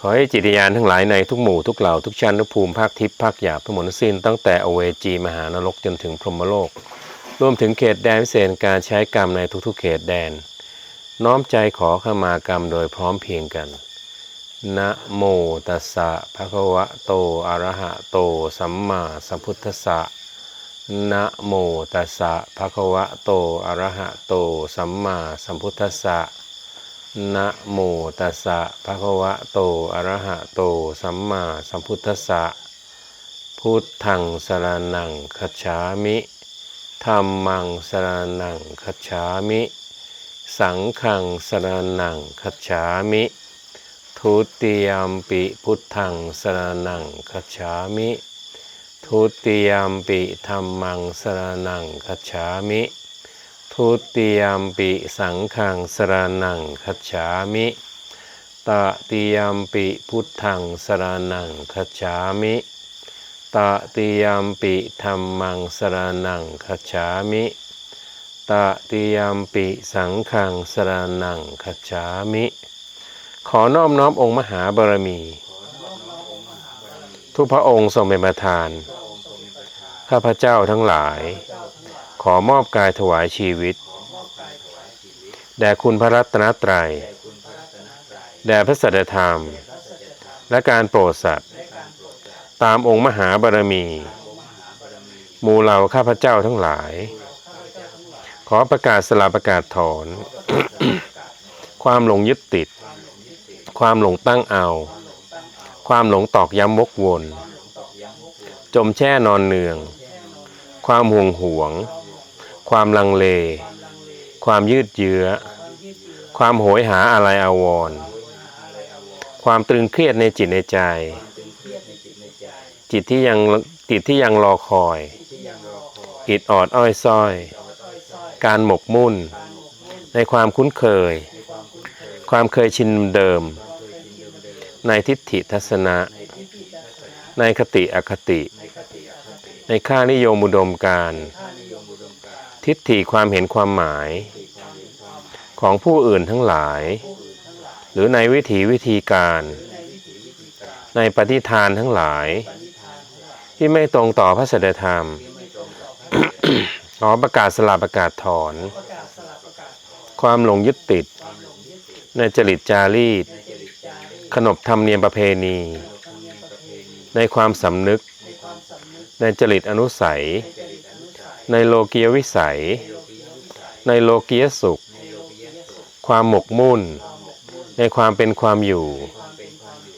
ขอให้จิตญาณทั้งหลายในทุกหมู่ทุกเหล่าทุกชั้นทุกภูมิภาคทิพย์ภาคหยาบทั้งหมดสิ้นตั้งแต่อเวจีมหานรกจนถึงพรหมโลก รวมถึงเขตแดนพิเศษการใช้กรรมในทุกๆเขตแดน น้อมใจขอขมากรรมโดยพร้อมเพียงกันนะโมตัสสะภะคะวะโตอะระหะโตสัมมาสัมพุทธัสสะนะโมตัสสะภะคะวะโตอะระหะโตสัมมาสัมพุทธัสสะ นะโมตัสสะภะคะวะโต อะระหะโต สัมมาสัมพุทธัสสะ พุทธังสรณังคัจฉามิธัมมังสรณังคัจฉามิ สังฆังสรณังคัจฉามิ ทุติยมปิพุทธังสรณังคัจฉามิ ทุติยมปิธรรมังสรณังคัจฉามิ ทุติยมปิสังฆังสรณังคัจฉามิตติยมปิพุทธังสรณังคัจฉามิตติยมปิธรรมังสรณังคัจฉามิตติยมปิสังฆังสรณังคัจฉามิ ขอน้อมน้อมองค์มหาบารมี ทุกพระองค์ทรงเป็นประธาน ข้าพเจ้าทั้งหลาย ขอมอบกายถวายชีวิต แด่คุณพระรัตนตรัย แด่พระสัจธรรม และการโปรดสัตว์ ตามองค์มหาบารมีหมู่เหล่าข้าพเจ้าทั้งหลาย ขอประกาศสลาประกาศถอน ความหลงยึดติด ความหลงตั้งเอา ความหลงตอกย้ำวกวน จมแช่นอนเนืองความห่วงห่วง ความลังเล ความยืดเยื้อ ความโหยหาอะไรอาวร ความตรึงเครียดในจิตในใจ จิตที่ยังจิตที่ยังรอคอย อิดออดอ้อยส้อย การหมกมุ่น ในความคุ้นเคย ความเคยชินเดิม ในทิฏฐิทัศนะ ในคติอคติ ในค่านิยมอุดมการณ์ ทิฏฐิความเห็นความหมาย ของผู้อื่นทั้งหลาย หรือในวิถีวิธีการ ในปฏิทานทั้งหลาย ที่ไม่ตรงต่อพระสัจธรรมขอประกาศสลาประกาศถอน ความหลงยึดติด ในจริตจารีต ขนบธรรมเนียมประเพณี ในความสำนึก ในจริตอนุสัย ในโลกียวิสัย ในโลกียสุข ความหมกมุ่น ในความเป็นความอยู่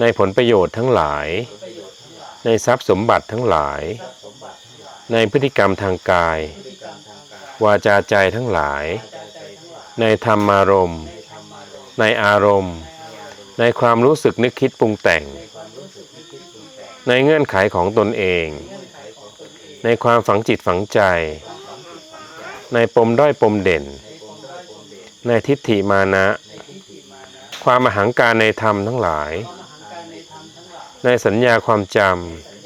ในผลประโยชน์ทั้งหลาย ในทรัพย์สมบัติทั้งหลาย ในพฤติกรรมทางกาย วาจาใจทั้งหลาย ในธรรมารมณ์ ในอารมณ์ ในความรู้สึกนึกคิดปรุงแต่ง ในเงื่อนไขของตนเอง ในความฝังจิตฝังใจ ในปมด้อยปมเด่น ในทิฏฐิมานะ ความมหังการในธรรมทั้งหลาย ในสัญญาความจ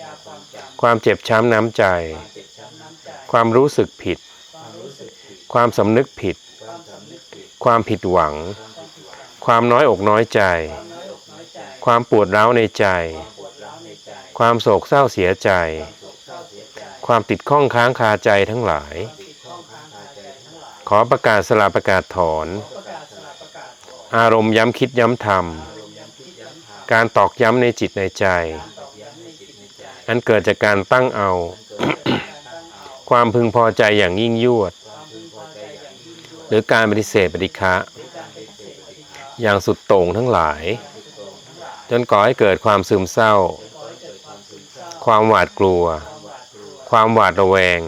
ำความเจ็บช้ำน้ำใจ ความรู้สึกผิด ความสำนึกผิด ความผิดหวัง ความน้อยอกน้อยใจ ความปวดร้าวในใจ ความโศกเศร้าเสียใจ ความติดข้องค้างคาใจทั้งหลาย ขอประกาศสลาประกาศถอน อารมณ์ย้ำคิดย้ำทำการตอกย้ำในจิตในใจ อันเกิดจากการตั้งเอา ความพึงพอใจอย่างยิ่งยวด หรือการปฏิเสธปฏิฆะอย่างสุดโต่งทั้งหลาย จนก่อให้เกิดความซึมเศร้า ความหวาดกลัว ความหวาดระแวง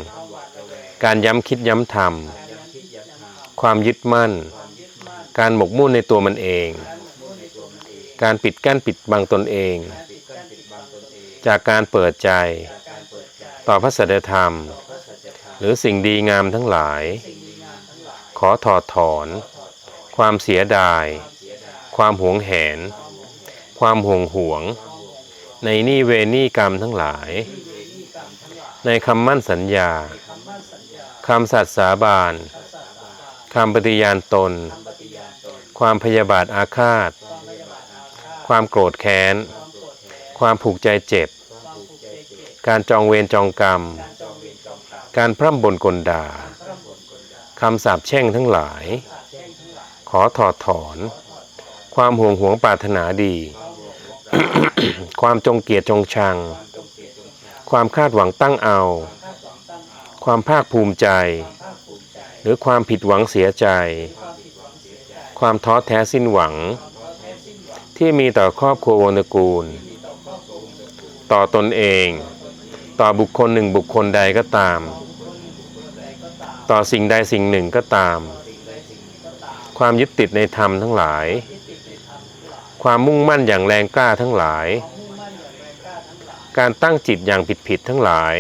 การย้ำคิดย้ำทำความยึดมั่น การหมกมุ่นในตัวมันเอง การปิดกั้นปิดบังตนเอง จากการเปิดใจ ต่อพระสัจธรรม หรือสิ่งดีงามทั้งหลาย ขอถอดถอน ความเสียดาย ความหวงแหน ความห่วงหวง ในนี่เวนี่กรรมทั้งหลาย ในคำมั่นสัญญาคำสัตย์สาบานคำปฏิญาณตน ความพยาบาทอาฆาต ความโกรธแค้น ความผูกใจเจ็บ การจองเวรจองกรรม การพร่ำบ่นกลด่าคำสาปแช่งทั้งหลาย ขอถอดถอน ความห่วงหวงปรารถนาดี ความจงเกียดจงชัง ความคาดหวังตั้งเอา ความภาคภูมิใจ หรือความผิดหวังเสียใจ ความท้อแท้สิ้นหวัง ที่มีต่อครอบครัววงตระกูล ต่อตนเอง ต่อบุคคลหนึ่งบุคคลใดก็ตาม ต่อสิ่งใดสิ่งหนึ่งก็ตาม ความยึดติดในธรรมทั้งหลาย ความมุ่งมั่นอย่างแรงกล้าทั้งหลาย การตั้งจิตอย่างผิดผิดๆทั้งหลาย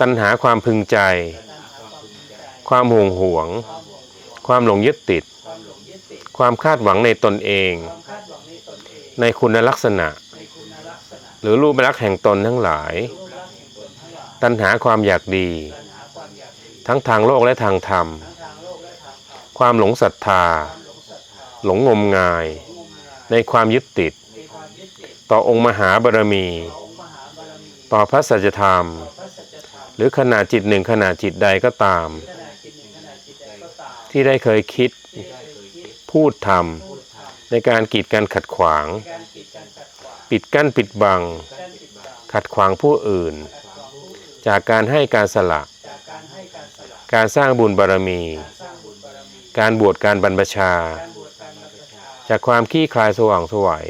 ตัณหาความพึงใจ ความห่วงห่วง ความหลงยึดติด ความคาดหวังในตนเอง ในคุณลักษณะ หรือรูปลักษณ์แห่งตนทั้งหลาย ตัณหาความอยากดี ทั้งทางโลกและทางธรรม ความหลงศรัทธา หลงงมงาย ในความยึดติด ต่อองค์มหาบารมี ต่อพระสัจธรรม หรือขณะจิตหนึ่งขณะจิตใดก็ตาม ที่ได้เคยคิดพูดทำในการกีดกันขัดขวาง ปิดกั้นปิดบัง ขัดขวางผู้อื่น จากการให้การสละการสร้างบุญบารมี การบวชการบรรพชา จากความขี้คลายสว่างสวัย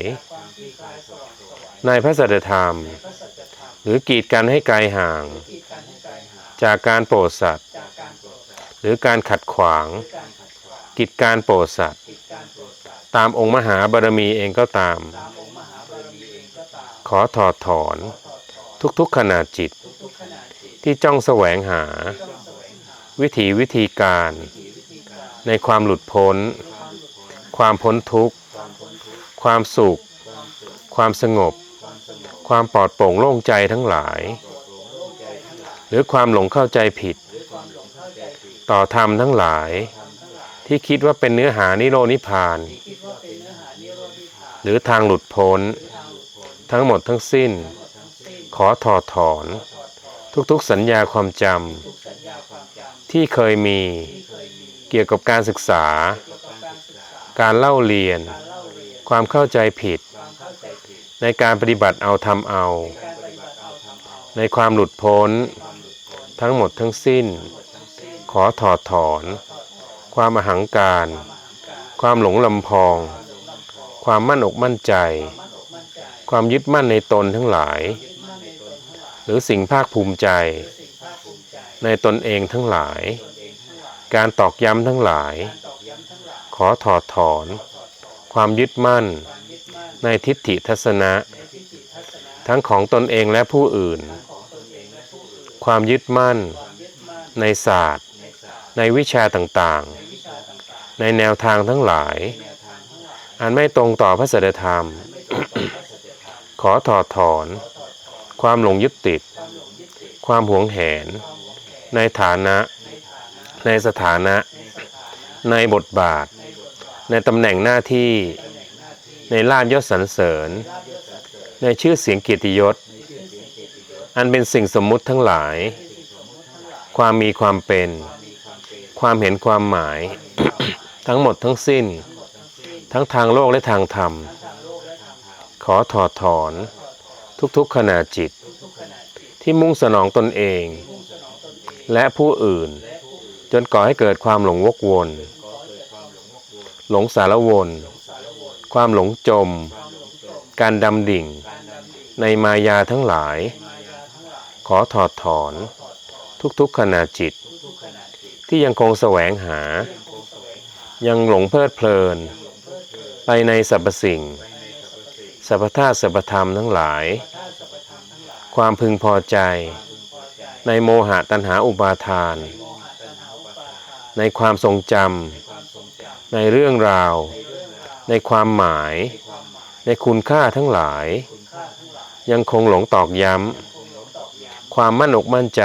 ในพระสัจธรรม หรือกีดกันให้ไกลห่าง จากการโปรดสัตว์ หรือการขัดขวาง กิจการโปรดสัตว์ ตามองค์มหาบารมีเองก็ตาม ขอถอดถอน ทุกๆขณะจิต ที่จ้องแสวงหา วิถีวิธีการ ในความหลุดพ้น ความพ้นทุกข์ ความสุข ความสงบ ความปลอดโปร่งโล่งใจทั้งหลาย หรือความหลงเข้าใจผิด ต่อธรรมทั้งหลาย ที่คิดว่าเป็นเนื้อหานิโรธนิพพาน หรือทางหลุดพ้น ทั้งหมดทั้งสิ้น ขอถอดถอน ทุกๆสัญญาความจำที่เคยมีเกี่ยวกับการศึกษา การเล่าเรียน ความเข้าใจผิด ในการปฏิบัติเอาทำเอา ในความหลุดพ้น ทั้งหมดทั้งสิ้น ขอถอดถอน ความอหังการ ความหลงลำพอง ความมั่นอกมั่นใจ ความยึดมั่นในตนทั้งหลาย หรือสิ่งภาคภูมิใจ ในตนเองทั้งหลาย การตอกย้ำทั้งหลาย ขอถอดถอน ความยึดมั่น ในทิฏฐิทัศนะ ทั้งของตนเองและผู้อื่น ความยึดมั่น ในศาสตร์ ในวิชาต่างๆ ในแนวทางทั้งหลาย อันไม่ตรงต่อพระสัจธรรม ขอถอดถอน ความหลงยึดติด ความหวงแหน ในฐานะ ในสถานะ ในบทบาท ในตำแหน่งหน้าที่ ในลาบยศสรรเสริญ ในชื่อเสียงเกียรติยศ อันเป็นสิ่งสมมุติทั้งหลาย ความมีความเป็น ความเห็นความหมาย ทั้งหมดทั้งสิ้น ทั้งทางโลกและทางธรรม ขอถอดถอน ทุกๆขณะจิต ที่มุ่งสนองตนเอง และผู้อื่น จนก่อให้เกิดความหลงวกวน หลงสารวน ความหลงจม การดำดิ่ง ในมายาทั้งหลาย ขอถอดถอน ทุกๆขณะจิต ที่ยังคงแสวงหา ยังหลงเพลิดเพลิน ไปในสรรพสิ่งสรรพธาตุสรรพธรรมทั้งหลาย ความพึงพอใจ ในโมหะตัณหาอุปาทาน ในความทรงจำในเรื่องราว ในความหมาย ในคุณค่าทั้งหลาย ยังคงหลงตอกย้ำ ความมั่นอกมั่นใจ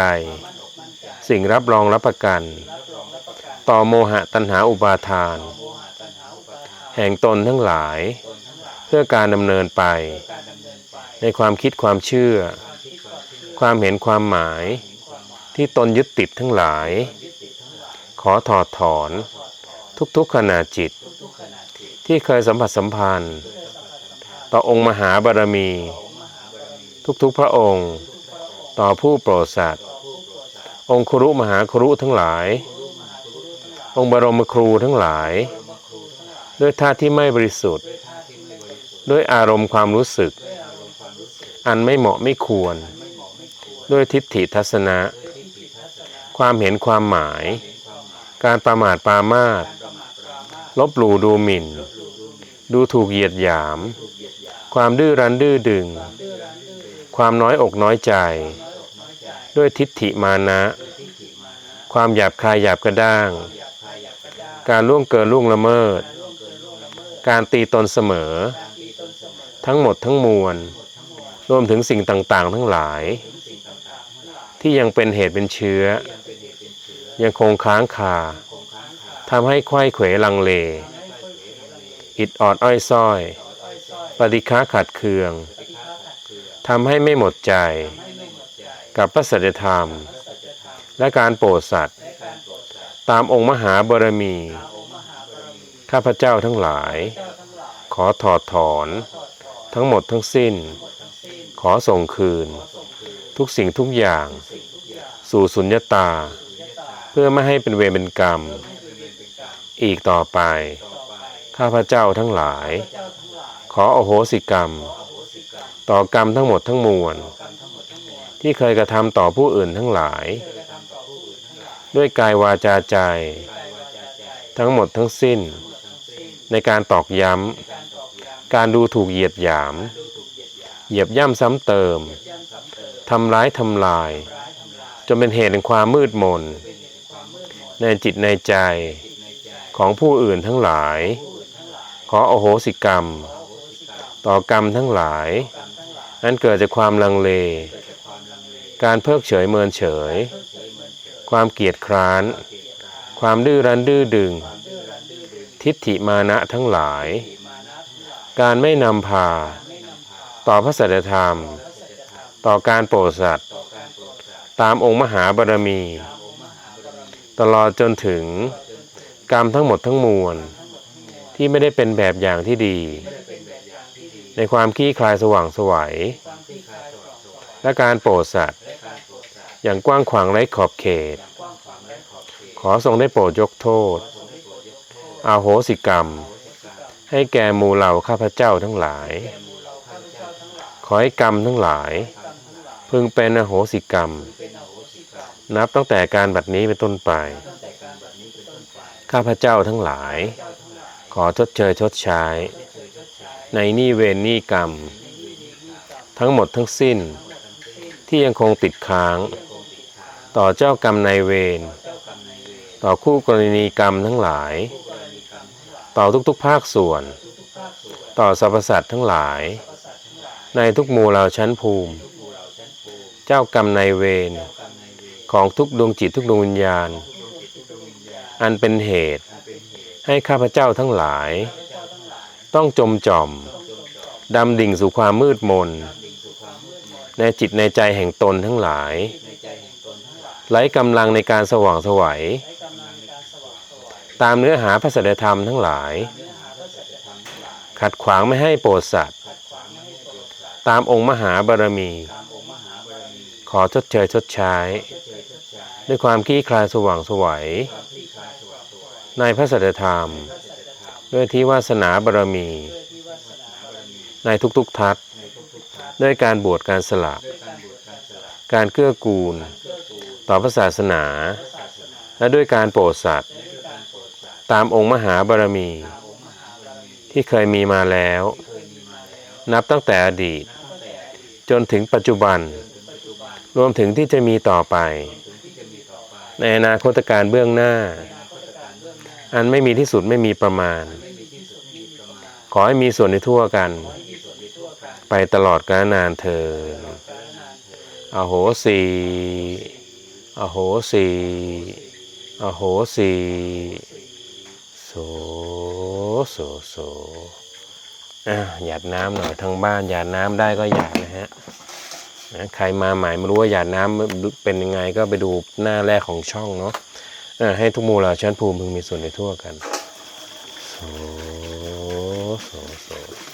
สิ่งรับรองรับประกัน ต่อโมหะตัณหาอุปาทาน แห่งตนทั้งหลาย เพื่อการดำเนินไป ในความคิดความเชื่อ ความเห็นความหมาย ที่ตนยึดติดทั้งหลาย ขอถอดถอน ทุกๆขณะจิต ที่เคยสัมผัสสัมพันธ์ ต่อองค์มหาบารมี ทุกๆพระองค์ ต่อผู้โปรดสัตว์องค์ครุมหาครุทั้งหลาย องค์บรมครูทั้งหลาย ด้วยท่าที่ไม่บริสุทธิ์ ด้วยอารมณ์ความรู้สึก อันไม่เหมาะไม่ควร ด้วยทิฏฐิทัศนะ ความเห็นความหมาย การประมาทปามาทลบหลู่ดูหมิ่น ดูถูกเหยียดหยาม ความดื้อรั้นดื้อดึง ความน้อยอกน้อยใจ ด้วยทิฏฐิมานะ ความหยาบคายหยาบกระด้าง การล่วงเกินล่วงละเมิด การตีตนเสมอ ทั้งหมดทั้งมวล รวมถึงสิ่งต่าง ๆ ทั้งหลาย ที่ยังเป็นเหตุเป็นเชื้อ ยังคงค้างคาทำให้ไข้เขวลังเล อิดออดอ้อยส้อย ปฏิฆาขัดเคืองทำให้ไม่หมดใจ กับพระสัจธรรม และการโปรดสัตว์ ตามองค์มหาบารมี ข้าพเจ้าทั้งหลาย ขอถอดถอน ทั้งหมดทั้งสิ้น ขอส่งคืน ทุกสิ่งทุกอย่าง สู่สุญญตา เพื่อไม่ให้เป็นเวรเป็นกรรม อีกต่อไป ข้าพเจ้าทั้งหลาย ขออโหสิกรรม ต่อกรรมทั้งหมดทั้งมวล ที่เคยกระทำต่อผู้อื่นทั้งหลาย ด้วยกายวาจาใจ ทั้งหมดทั้งสิ้น ในการตอกย้ำ การดูถูกเหยียดหยาม เหยียบย่ำซ้ำเติมทำร้ายทำลาย จนเป็นเหตุแห่งความมืดมนในจิตในใจของผู้อื่นทั้งหลาย ขอโอโหสิกรรม ต่อกรรมทั้งหลายอันเกิดจากความลังเล การเพิกเฉยเมินเฉย ความเกียจคร้าน ความดื้อรั้นดื้อดึง ทิฏฐิมานะทั้งหลาย การไม่นำพา ต่อพระสัจธรรม ต่อการโปรดสัตว์ตามองค์มหาบารมี ตลอดจนถึงกรรมทั้งหมดทั้งมวล ที่ไม่ได้เป็นแบบอย่างที่ดี ในความขี้คลายสว่างสวัยและการโปรดสัตว์ อย่างกว้างขวางไร้ขอบเขต ขอทรงได้โปรดยกโทษ อาโหสิกรรม ให้แก่มูเหล่าข้าพเจ้าทั้งหลาย ขอให้กรรมทั้งหลาย พึงเป็นอโหสิกรรม นับตั้งแต่การบัดนี้เป็นต้นไป ข้าพเจ้าทั้งหลาย ขอชดเชยชดใช้ ในนี้เวรนี้กรรม ทั้งหมดทั้งสิ้น ที่ยังคงติดค้าง ต่อเจ้ากรรมนายเวรต่อคู่กรณีกรรมทั้งหลาย ต่อทุกๆภาคส่วน ต่อสรรพสัตว์ทั้งหลาย ในทุกหมู่เหล่าชั้นภูมิ เจ้ากรรมนายเวรของทุกดวงจิตทุกดวงวิญญาณ อันเป็นเหตุ ให้ข้าพเจ้าทั้งหลาย ต้องจมจอมดำดิ่งสู่ความมืดมน ในจิตในใจแห่งตนทั้งหลายไร้กำลังในการสว่างสวัย ตามเนื้อหาพระสัจธรรมทั้งหลาย ขัดขวางไม่ให้โปรดสัตว์ ตามองค์มหาบารมี ขอชดเชยชดใช้ ด้วยความขี้คลายสว่างสวัย ในพระสัจธรรม ด้วยที่วาสนาบารมี ในทุกๆทัศน์ด้วยการบวชการสละการเกื้อกูล ต่อพระศาสนา และด้วยการโปรดสัตว์ตามองค์มหาบารมี ที่เคยมีมาแล้ว นับตั้งแต่อดีต จนถึงปัจจุบัน รวมถึงที่จะมีต่อไป ในอนาคตการเบื้องหน้า อันไม่มีที่สุดไม่มีประมาณ ขอให้มีส่วนในทั่วกัน ไปตลอดกาลนานเธออโหสีอโหสีอโหสีโสโสโสหยาดน้ำหน่อยทั้งบ้านหยาดน้ำได้ก็หยาดนะฮะใครมาหม่ไม่รู้ว่าหยาดน้ำเป็นยังไงก็ไปดูหน้าแรกของช่องเนาะ ให้ทุกหมู่เหล่าชั้นภูมิพึงมีส่วนในทั่วกัน โส โส โส